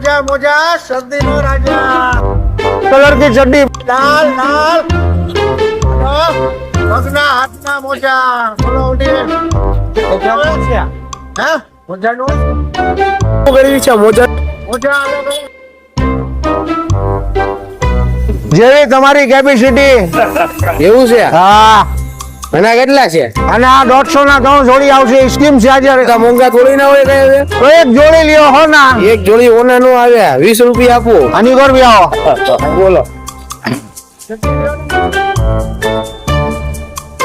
મોજા મોજા શરદી નો રાજા. કલર કી ચડ્ડી. લાલ લાલ. પગના હાથના મોજા. બોલો ઉડી. હા? મોજા નો? શું કરી છે મોજા? મોજા જેવી તમારી કેપેસિટી એવું છે? હા. એના કેટલા છે? અને આ દોઢસો ના ત્રણ જોડી આવશે સ્કીમ છે આજે. મોંઘા થોડી ના હોય કઈ તો એક જોડી લ્યો હો ના. એક જોડી ઓના નો આવ્યા વીસ રૂપિયા આપો. આની ઘર બી આવો બોલો.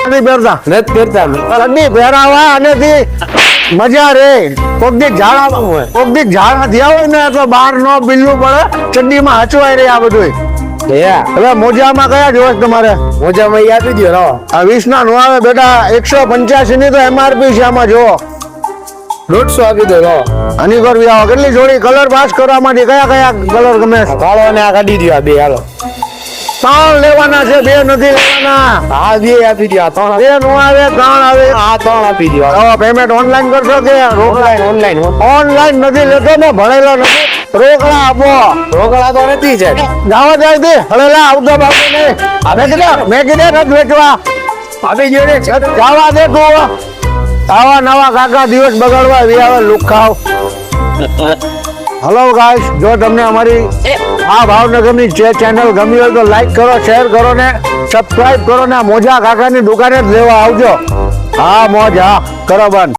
નથી પહેરતા. નથી કરતા ચડ્ડી પહેરાવા અને મજા રે. કોક દી ઝાડા કોક દી ઝાડા થયા હોય ને તો બહાર નો બિલ્લું પડે ચડ્ડીમાં હચવાય રે આ બધું હવે મોજામાં કયા જોવે તમારે? મોજામાં આપી દો લાવો આ વીસ ના નો આવે બેટા એકસો પંચ્યાસી ની તો એમઆરપી છે આમાં જો દોઢસો આપી દો લાવો આની બી આવો. કેટલી જોડી? કલર પાસ કરવા માટે કયા કયા કલર ગમે? કાળો અને આ કાઢી દો આ બે હાલો. ત્રણ લેવાના છે બે નથી લેવાના. આ બે આપી દો ત્રણ બે નો આવે ત્રણ આવે. આ ત્રણ આપી દો પેમેન્ટ ઓનલાઈન કરશો કે ઓનલાઈન ઓનલાઈન ઓનલાઈન નથી લેતો ને ભણેલો નથી. રોકડા આપો. રોકડા તો નથી છે. ગાવા જાય દે હળેલા આવતો બાપુ ને. મેં કીધા મેં કીધા નથી વેચવા. આપી જોડે ગાવા દે તું. આવા નવા કાકા દિવસ બગાડવા એવી આવે લુખાવ હલો ગાઈસ જો તમને અમારી આ ભાવનગરની જે ચેનલ ગમી હોય તો લાઈક કરો શેર કરો ને સબસ્ક્રાઇબ કરો ને. મોજા કાકાની દુકાને જ લેવા આવજો. હા મોજ. હા કરો બંધ.